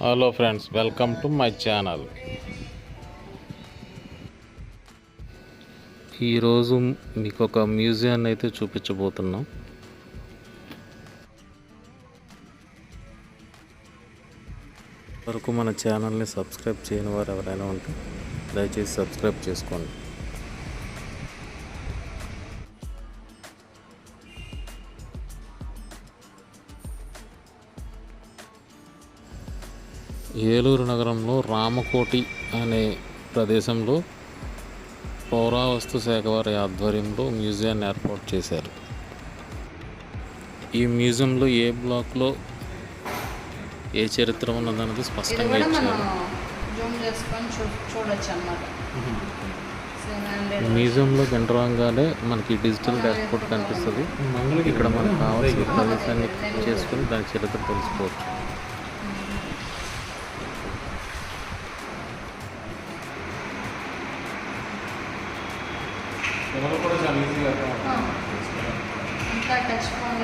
Hello friends welcome to my channel ఈరోజు మీకు ఒక మ్యూజియాన్ని అయితే చూపించబోతున్నాం. వరకు మన ఛానల్ని సబ్స్క్రైబ్ చేయని వారు ఎవరైనా ఉంటే దయచేసి సబ్స్క్రైబ్ చేసుకోండి. ఏలూరు నగరంలో రామకోటి అనే ప్రదేశంలో పౌరావస్తు శాఖ వారి ఆధ్వర్యంలో మ్యూజియాన్ని ఏర్పాటు చేశారు. ఈ మ్యూజియంలో ఏ బ్లాక్లో ఏ చరిత్ర ఉన్నదన్నది స్పష్టంగా ఇచ్చారు. జూమ్ చేసుకొని చూ చూడొచ్చు అనమాట మ్యూజియంలో ఎంటర్ అవ్వగానే మనకి డిజిటల్ డాష్బోర్డ్ కనిపిస్తుంది. ఇక్కడ మనకు కావాల్సిన ప్రదేశాన్ని చేసుకుని దాని చరిత్ర తెలుసుకోవచ్చు. ఇంకా టచ్ ఫోన్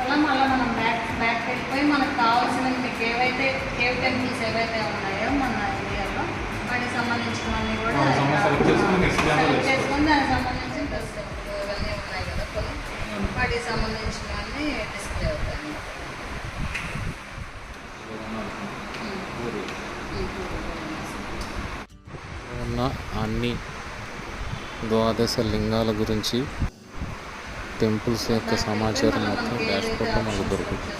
అలా మళ్ళీ మనం బ్యాక్ బ్యాక్ వెళ్ళిపోయి మనకు కావాల్సిన మీకు ఏవైతే కేవ్ టెంపుల్స్ ఏవైతే ఉన్నాయో మన ఇండియాలో వాటికి సంబంధించినవన్నీ కూడా వేసుకోవాలి. చేసుకొని దానికి సంబంధించిన డ్రెస్ ఇవన్నీ ఉన్నాయి కదా కొన్ని. వాటికి సంబంధించినవన్నీ ఉన్న అన్ని ద్వాదశ లింగాల గురించి టెంపుల్స్ యొక్క సమాచారం మొత్తం డాష్బోర్డ్లో మనకు దొరుకుతుంది.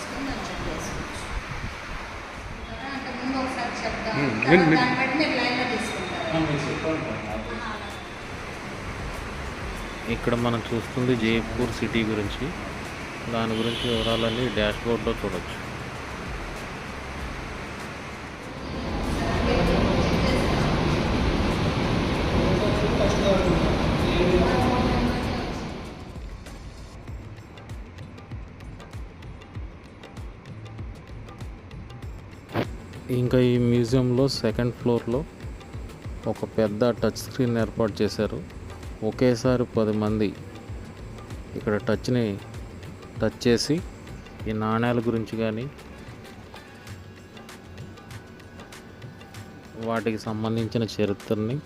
ఇక్కడ మనం చూస్తుంది జైపూర్ సిటీ గురించి. దాని గురించి వివరాలన్నీ డాష్బోర్డ్లో చూడొచ్చు. ఇంకా ఈ మ్యూజియంలో సెకండ్ ఫ్లోర్లో ఒక పెద్ద టచ్ స్క్రీన్ ఏర్పాటు చేశారు. ఒకేసారి పది మంది ఇక్కడ టచ్ని టచ్ చేసి ఈ నాణ్యాల గురించి కానీ వాటికి సంబంధించిన చరిత్రని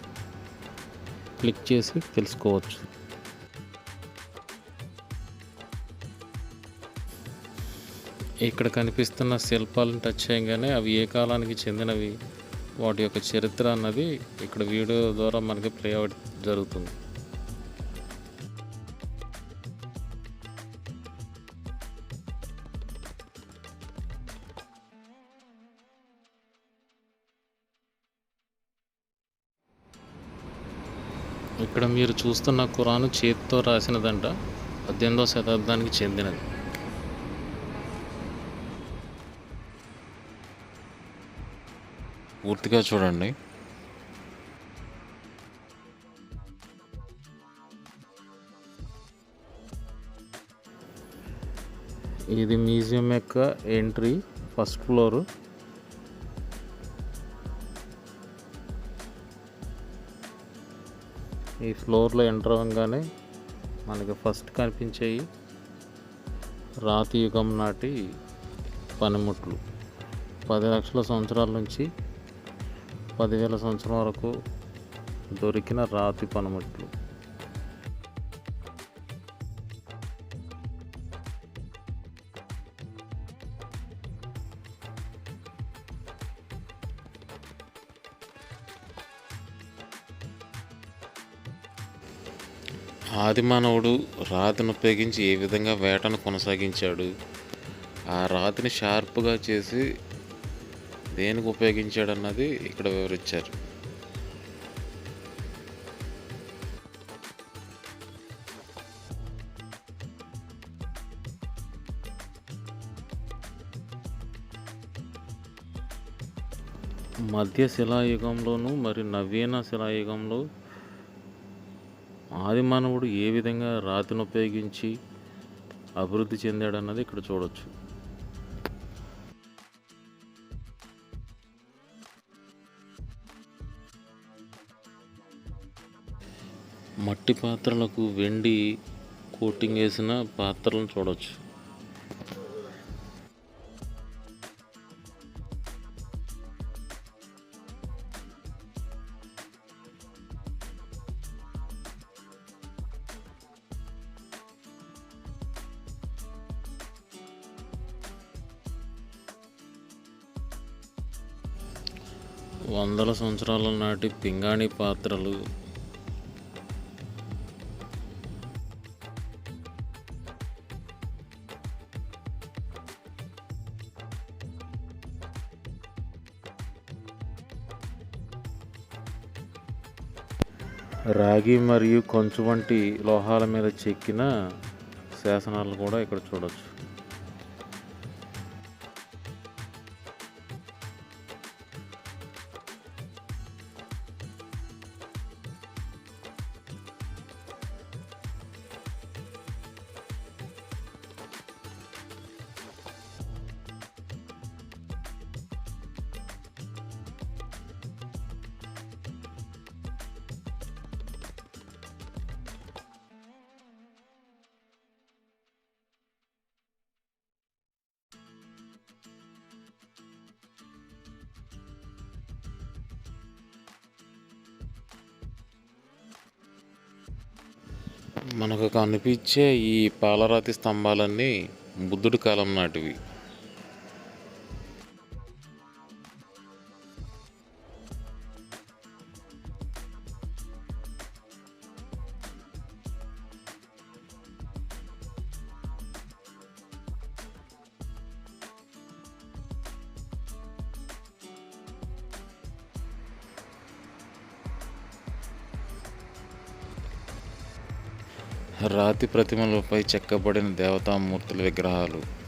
క్లిక్ చేసి తెలుసుకోవచ్చు. ఇక్కడ కనిపిస్తున్న శిల్పాలను టచ్ చేయగానే అవి ఏ కాలానికి చెందినవి వాటి యొక్క చరిత్ర అన్నది ఇక్కడ వీడియో ద్వారా మనకి ప్లే అవుట్ జరుగుతుంది. ఇక్కడ మీరు చూస్తున్న ఖురాను చేతితో రాసినదంట పద్దెనిమిదవ శతాబ్దానికి చెందినది. పూర్తిగా చూడండి. ఇది మ్యూజియం యొక్క ఎంట్రీ ఫస్ట్ ఫ్లోర్. ఈ ఫ్లోర్లో ఎంటర్ అవ్వగానే మనకి ఫస్ట్ కనిపించేవి రాతి యుగం నాటి పనిముట్లు. పది లక్షల సంవత్సరాల నుంచి పదివేల సంవత్సరం వరకు దొరికిన రాతి పనిముట్లు. ఆదిమానవుడు రాతిని ఉపయోగించి ఏ విధంగా వేటను కొనసాగించాడు? ఆ రాతిని షార్ప్గా చేసి దేనికి ఉపయోగించాడు అన్నది ఇక్కడ వివరించారు. మధ్య శిలాయుగంలోను మరియు నవీన శిలాయుగంలో ఆదిమానవుడు ఏ విధంగా రాతిని ఉపయోగించి అభివృద్ధి చెందాడన్నది ఇక్కడ చూడొచ్చు. మట్టి పాత్రలకు వెండి కోటింగ్ వేసిన పాత్రలను చూడవచ్చు వందల సంవత్సరాల నాటి పింగాణి పాత్రలు రాగి మరియు కొంచెం వంటి లోహాల మీద చెక్కిన శాసనాలు కూడా ఇక్కడ చూడొచ్చు. మనకు కనిపించే ఈ పాలరాతి స్తంభాలన్నీ బుద్ధుడి కాలం నాటివి. రాతి ప్రతిమలపై చెక్కబడిన దేవతామూర్తుల విగ్రహాలు.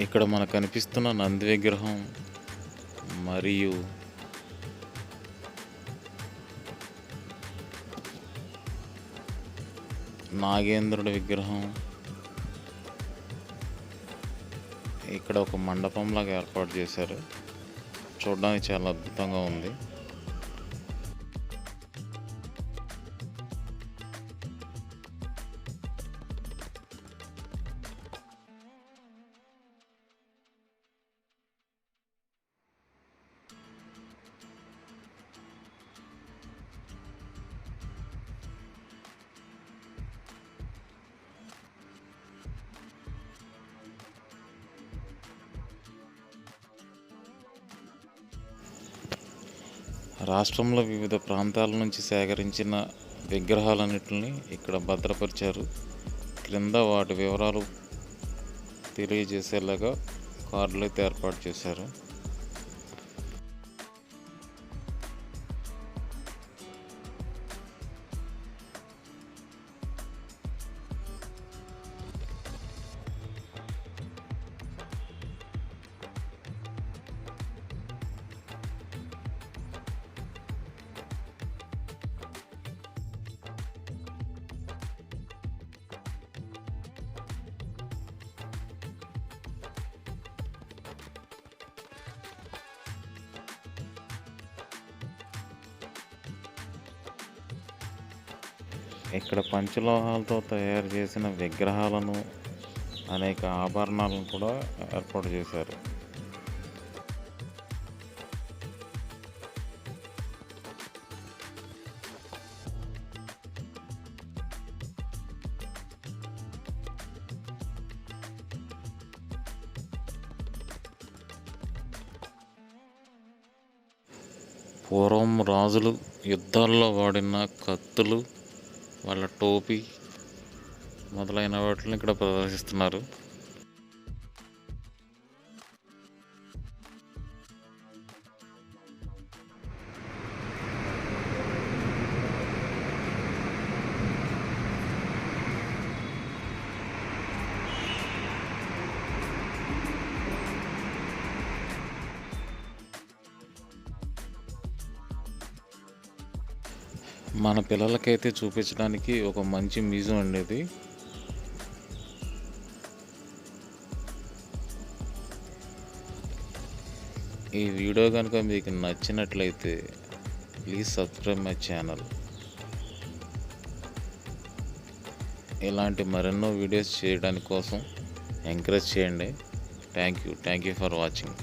ఇక్కడ మనకు కనిపిస్తున్న నంది విగ్రహం మరియు నాగేంద్రుడి విగ్రహం. ఇక్కడ ఒక మండపంలాగా ఏర్పాటు చేశారు. చూడడానికి చాలా అద్భుతంగా ఉంది. రాష్ట్రంలో వివిధ ప్రాంతాల నుంచి సేకరించిన విగ్రహాలన్నింటినీ ఇక్కడ భద్రపరిచారు. క్రింద వాటి వివరాలు తెలియజేసేలాగా కార్డులు అయితే ఏర్పాటు చేశారు. ఇక్కడ పంచలోహాలతో తయారు చేసిన విగ్రహాలను అనేక ఆభరణాలను కూడా ఏర్పాటు చేశారు. పూర్వం రాజులు యుద్ధాల్లో వాడిన కత్తులు వాళ్ళ టోపీ మొదలైన వాటిని ఇక్కడ ప్రదర్శిస్తున్నారు. మన పిల్లలకైతే చూపించడానికి ఒక మంచి మ్యూజియం ఉండేది ఈ వీడియో కనుక మీకు నచ్చినట్లయితే ప్లీజ్ సబ్స్క్రైబ్ మై ఛానల్ ఇలాంటి మరెన్నో వీడియోస్ చేయడానికి కోసం ఎంకరేజ్ చేయండి. Thank you thank you for watching